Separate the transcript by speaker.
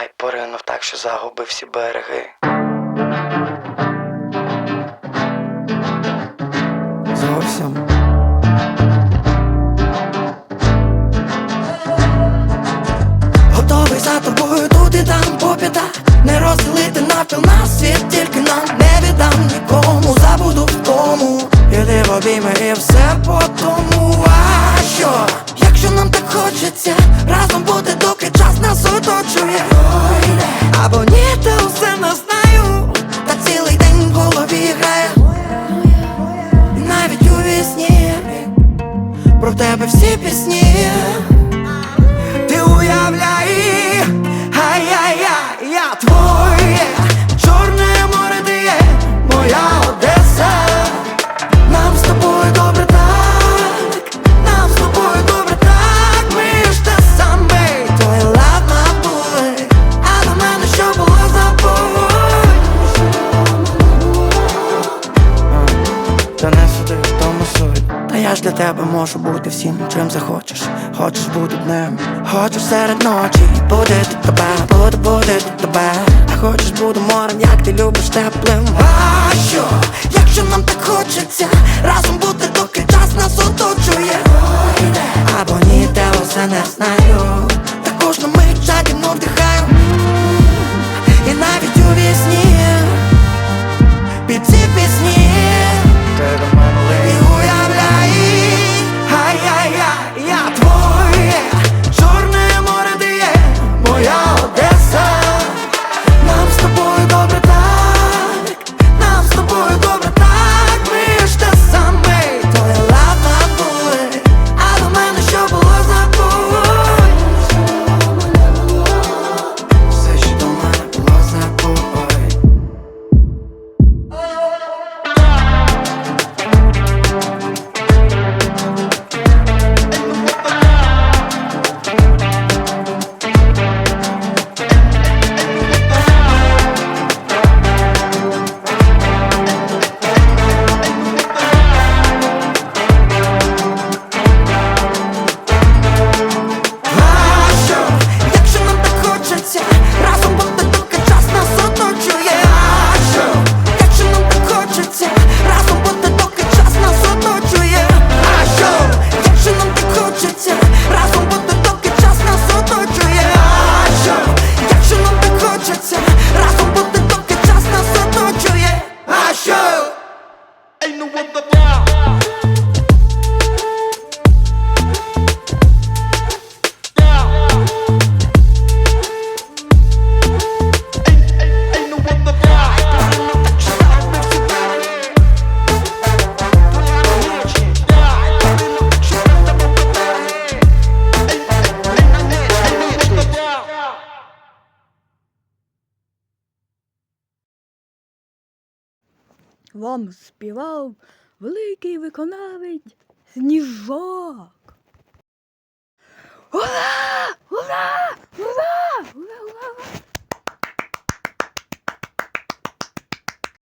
Speaker 1: Ай, поринув так, що загубив всі береги. Зовсім. Готовий за тобою тут і там попіта Не розділити навпіл на світ, тільки нам не віддам нікому, забуду в тому Іди в обійми і все по тому хочеться Разом бути, доки час нас оточує. Або ні, та усе не знаю Та цілий день в голові грає. І навіть у вісні Про тебе всі пісні. Ти уявляй, ай-яй-яй, я твоє Та не в тому суть. Та я ж для тебе можу бути всім, чим захочеш. Хочеш бути днем, хочеш серед ночі. Будити тебе, буду будити тебе. А хочеш буду морем, як ти любиш теплим. А що, якщо нам так хочеться Разом бути, доки час нас оточує. Або ні, те усе не знаю
Speaker 2: Вам співав великий виконавець сніжок. Ура!